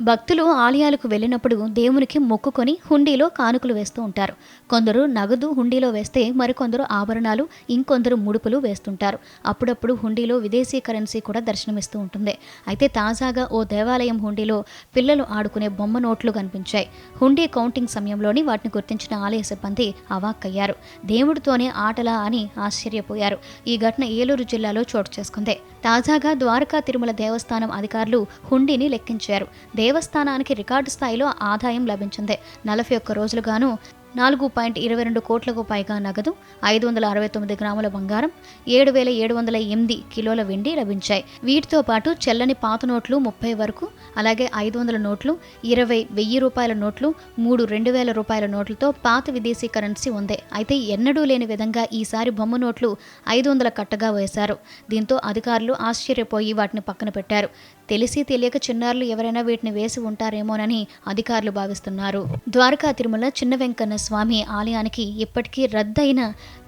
భక్తులు ఆలయాలకు వెళ్ళినప్పుడు దేవునికి మొక్కుకొని హుండీలో కానుకలు వేస్తూ ఉంటారు. కొందరు నగదు హుండీలో వేస్తే మరికొందరు ఆభరణాలు ఇంకొందరు ముడుపులు వేస్తుంటారు. అప్పుడప్పుడు హుండీలో విదేశీ కరెన్సీ కూడా దర్శనమిస్తూ ఉంటుంది. అయితే తాజాగా ఓ దేవాలయం హుండీలో పిల్లలు ఆడుకునే బొమ్మ నోట్లు కనిపించాయి. హుండీ కౌంటింగ్ సమయంలోని వాటిని గుర్తించిన ఆలయ సిబ్బంది అవాక్కయ్యారు. దేవుడితోనే ఆటలా అని ఆశ్చర్యపోయారు. ఈ ఘటన ఏలూరు జిల్లాలో చోటు చేసుకుంది. తాజాగా ద్వారకా తిరుమల దేవస్థానం అధికారులు హుండీని లెక్కించారు. దేవస్థానానికి రికార్డు స్థాయిలో ఆదాయం లభించింది. నలభై ఒక్క రోజులుగాను నాలుగు పాయింట్ ఇరవై రెండు కోట్లకు పైగా నగదు ఐదు వందల అరవై తొమ్మిది గ్రాముల బంగారం ఏడు వేల ఏడు వందల ఎనిమిది కిలోల వెండి లభించాయి. వీటితో పాటు చెల్లని పాత నోట్లు ముప్పై వరకు అలాగే ఐదు వందల నోట్లు ఇరవై వెయ్యి రూపాయల నోట్లు మూడు రెండు వేల రూపాయల నోట్లతో పాత విదేశీ కరెన్సీ ఉంది. అయితే ఎన్నడూ లేని విధంగా ఈసారి బొమ్మ నోట్లు ఐదు వందల కట్టగా వేశారు. దీంతో అధికారులు ఆశ్చర్యపోయి వాటిని పక్కన పెట్టారు. తెలిసి తెలియక చిన్నారులు ఎవరైనా వీటిని వేసి ఉంటారేమోనని అధికారులు భావిస్తున్నారు. ద్వారకా తిరుమల చిన్న వెంకన్న స్వామి ఆలయానికి ఇప్పటికీ రద్దయిన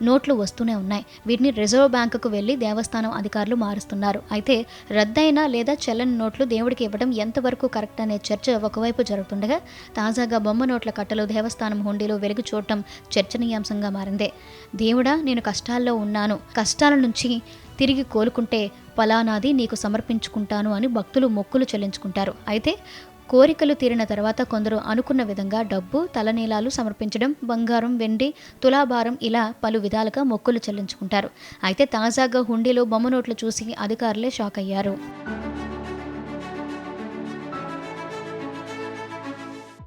నోట్లు వస్తూనే ఉన్నాయి. వీటిని రిజర్వ్ బ్యాంకుకు వెళ్ళి దేవస్థానం అధికారులు మారుస్తున్నారు. అయితే రద్దయిన లేదా చెల్లని నోట్లు దేవుడికి ఇవ్వడం ఎంతవరకు కరెక్ట్ అనే చర్చ ఒకవైపు జరుగుతుండగా తాజాగా బొమ్మ నోట్ల కట్టలు దేవస్థానం హుండీలో వెలుగు చూడటం చర్చనీయాంశంగా మారిందే. దేవుడా నేను కష్టాల్లో ఉన్నాను. కష్టాల నుంచి తిరిగి కోలుకుంటే ఫలానాది నీకు సమర్పించుకుంటాను అని భక్తులు మొక్కులు చెల్లించుకుంటారు. అయితే కోరికలు తీరిన తర్వాత కొందరు అనుకున్న విధంగా డబ్బు తలనీలాలు సమర్పించడం బంగారం వెండి తులాభారం ఇలా పలు విధాలుగా మొక్కులు చెల్లించుకుంటారు. అయితే తాజాగా హుండీలో బొమ్మ నోట్లు చూసి అధికారులే షాక్ అయ్యారు